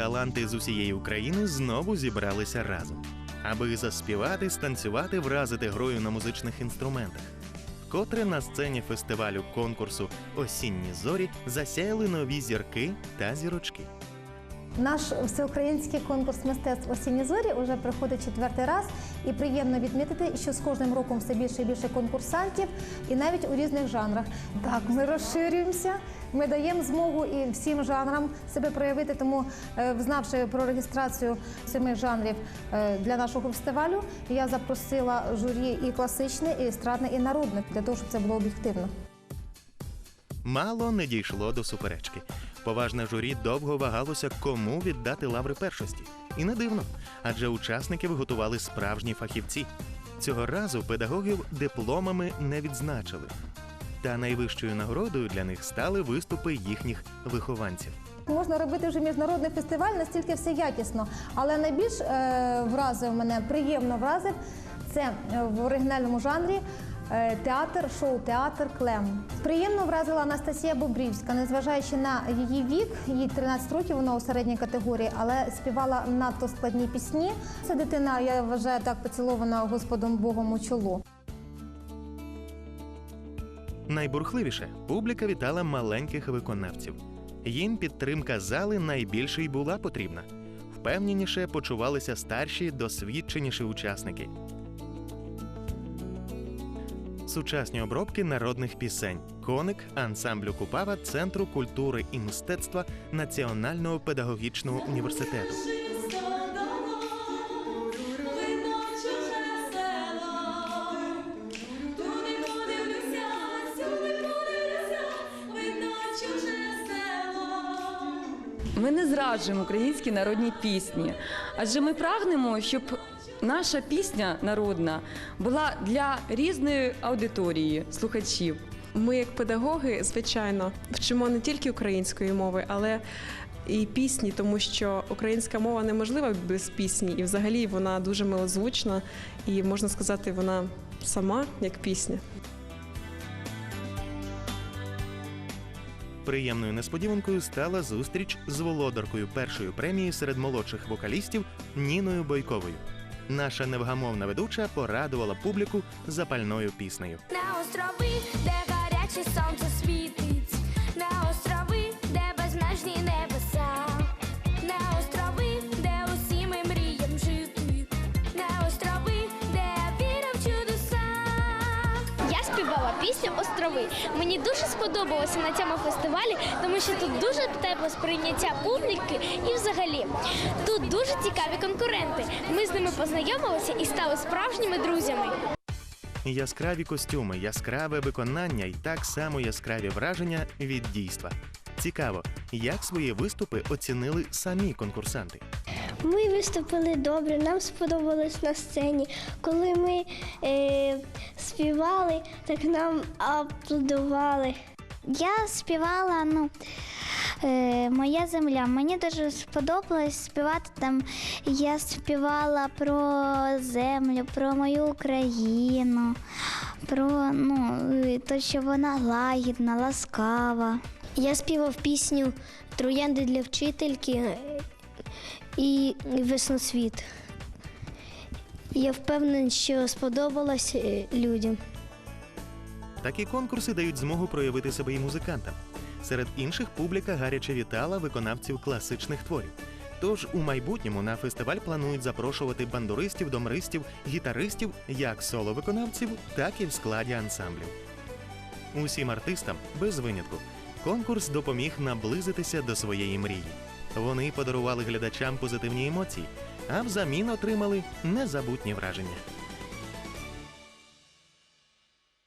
Таланти з усієї України знову зібралися разом, аби заспівати, станцювати, вразити грою на музичних інструментах. Вкотре на сцені фестивалю конкурсу Осінні зорі засяяли нові зірки та зірочки. Наш всеукраїнський конкурс мистецтв осінні зорі вже проходить четвертий раз, і приємно відмітити, що з кожним роком все більше і більше конкурсантів, і навіть у різних жанрах. Так, ми розширюємося. Ми даємо змогу і всім жанрам себе проявити. Тому, е, знавши про реєстрацію семи жанрів е, для нашого фестивалю, я запросила журі і класичне, і естрадне, і народне для того, щоб це було об'єктивно. Мало не дійшло до суперечки. Поважне журі довго вагалося, кому віддати лаври першості. І не дивно, адже учасників готували справжні фахівці. Цього разу педагогів дипломами не відзначили. Та найвищою нагородою для них стали виступи їхніх вихованців. Можна робити вже міжнародний фестиваль, настільки все якісно. Але найбільш е, вразив мене, приємно вразив це е, в оригінальному жанрі. Е, Театр, шоу-театр Клем. Приємно вразила Анастасія Бобрівська, незважаючи на її вік, їй 13 років, вона у середній категорії, але співала надто складні пісні. Це дитина, я вважаю, так поцілована Господом Богом у чоло. Найбурхливіше публіка вітала маленьких виконавців. Їм підтримка зали найбільше й була потрібна. Впевненіше почувалися старші, досвідченіші учасники. Сучасні обробки народних пісень. Коник ансамблю Купава Центру культури і мистецтва Національного педагогічного університету. Ми не зраджуємо українські народні пісні, адже ми прагнемо, щоб наша пісня народна була для різної аудиторії слухачів. Ми, як педагоги, звичайно, вчимо не тільки української мови, але і пісні, тому що українська мова неможлива без пісні, і взагалі вона дуже милозвучна, і можна сказати, вона сама як пісня. Приємною несподіванкою стала зустріч з володаркою першої премії серед молодших вокалістів Ніною Бойковою. Наша невгамовна ведуча порадувала публіку запальною піснею. На острови, де гаряче сонце пісню Острови. Мені дуже сподобалося на цьому фестивалі, тому що тут дуже тепле сприйняття публіки і взагалі тут дуже цікаві конкуренти. Ми з ними познайомилися і стали справжніми друзями. Яскраві костюми, яскраве виконання і так само яскраві враження від дійства. Цікаво, як свої виступи оцінили самі конкурсанти. Ми виступили добре, нам сподобалось на сцені. Коли ми е, співали, так нам аплодували. Я співала ну, е, Моя земля. Мені дуже сподобалось співати там. Я співала про землю, про мою Україну, про ну, е, то, що вона лагідна, ласкава. Я співав пісню Троянди для вчительки і Весносвіт. Я впевнений, що сподобалось е, людям. Такі конкурси дають змогу проявити себе і музикантам. Серед інших публіка гаряче вітала виконавців класичних творів. Тож у майбутньому на фестиваль планують запрошувати бандуристів, домристів, гітаристів як соло-виконавців, так і в складі ансамблів. Усім артистам, без винятку, конкурс допоміг наблизитися до своєї мрії. Вони подарували глядачам позитивні емоції, а взамін отримали незабутні враження.